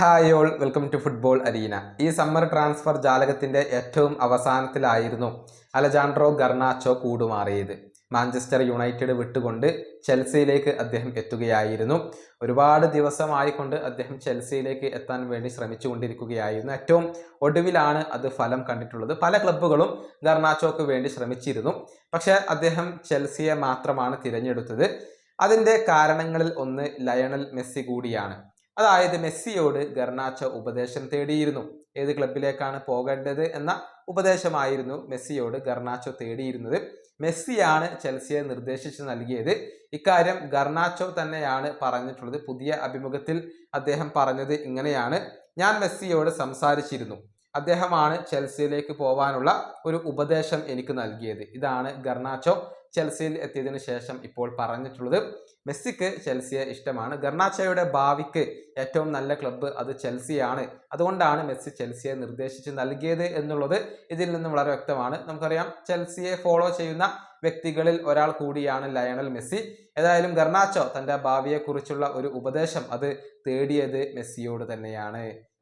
Hi all welcome to football arena ഈ summer transfer ജാലകത്തിന്റെ ഏറ്റവും അവസാനത്തിലായിരുന്നു അലജാൻഡ്രോ ഗർണാച്ചോ കൂടുമാറിയത്. മാഞ്ചസ്റ്റർ യുണൈറ്റഡ് വിട്ടുകൊണ്ട് ചെൽസിയിലേക്ക് അദ്ദേഹം എത്തുകയായിരുന്നു. ഒരുപാട് ദിവസമായിക്കൊണ്ട് അദ്ദേഹം ചെൽസിയിലേക്ക് എത്താൻ വേണ്ടി ശ്രമിച്ചുകൊണ്ടിരിക്കുകയായിരുന്നു. ഏറ്റവും ഒടുവിലാണ് അത് ഫലം കണ്ടിട്ടുള്ളത്. പല ക്ലബ്ബുകളും ഗർണാച്ചോക്ക് വേണ്ടി ശ്രമിച്ചിരുന്നു. പക്ഷേ അദ്ദേഹം ചെൽസിയെ മാത്രമാണ് തിരഞ്ഞെടുത്തത്. അതിന്റെ കാരണങ്ങളിൽ ഒന്ന് ലയണൽ മെസ്സി കൂടിയാണ്. അതായത് മെസ്സിയോട് ഗർണാച്ച ഉപദേശം തേടിയിരുന്നു. ഏത് ക്ലബിലേക്കാണ് പോകേണ്ടത് എന്ന ഉപദേശമായിരുന്നു മെസ്സിയോട് ഗർണാച്ചോ തേടിയിരുന്നത്. മെസ്സിയാണ് ചെൽസിയെ നിർദ്ദേശിച്ച് നൽകിയത്. ഇക്കാര്യം ഗർണാച്ചോ തന്നെയാണ് പറഞ്ഞിട്ടുള്ളത്. പുതിയ അഭിമുഖത്തിൽ അദ്ദേഹം പറഞ്ഞത് ഇങ്ങനെയാണ്. ഞാൻ മെസ്സിയോട് സംസാരിച്ചിരുന്നു. അദ്ദേഹമാണ് ചെൽസിയിലേക്ക് പോവാനുള്ള ഒരു ഉപദേശം എനിക്ക് നൽകിയത്. ഇതാണ് ഗർണാച്ചോ ചെൽസിയിൽ എത്തിയതിനു ശേഷം ഇപ്പോൾ പറഞ്ഞിട്ടുള്ളത്. മെസ്സിക്ക് ചെൽസിയെ ഇഷ്ടമാണ്. ഗർണാച്ചോയുടെ ഭാവിക്ക് ഏറ്റവും നല്ല ക്ലബ്ബ് അത് ചെൽസിയാണ്. അതുകൊണ്ടാണ് മെസ്സി ചെൽസിയെ നിർദ്ദേശിച്ച് നൽകിയത് എന്നുള്ളത് ഇതിൽ നിന്ന് വളരെ വ്യക്തമാണ്. നമുക്കറിയാം ചെൽസിയെ ഫോളോ ചെയ്യുന്ന വ്യക്തികളിൽ ഒരാൾ കൂടിയാണ് ലയണൽ മെസ്സി. ഏതായാലും ഗർണാച്ചോ തന്റെ ഭാവിയെക്കുറിച്ചുള്ള ഒരു ഉപദേശം അത് തേടിയത് മെസ്സിയോട് തന്നെയാണ്.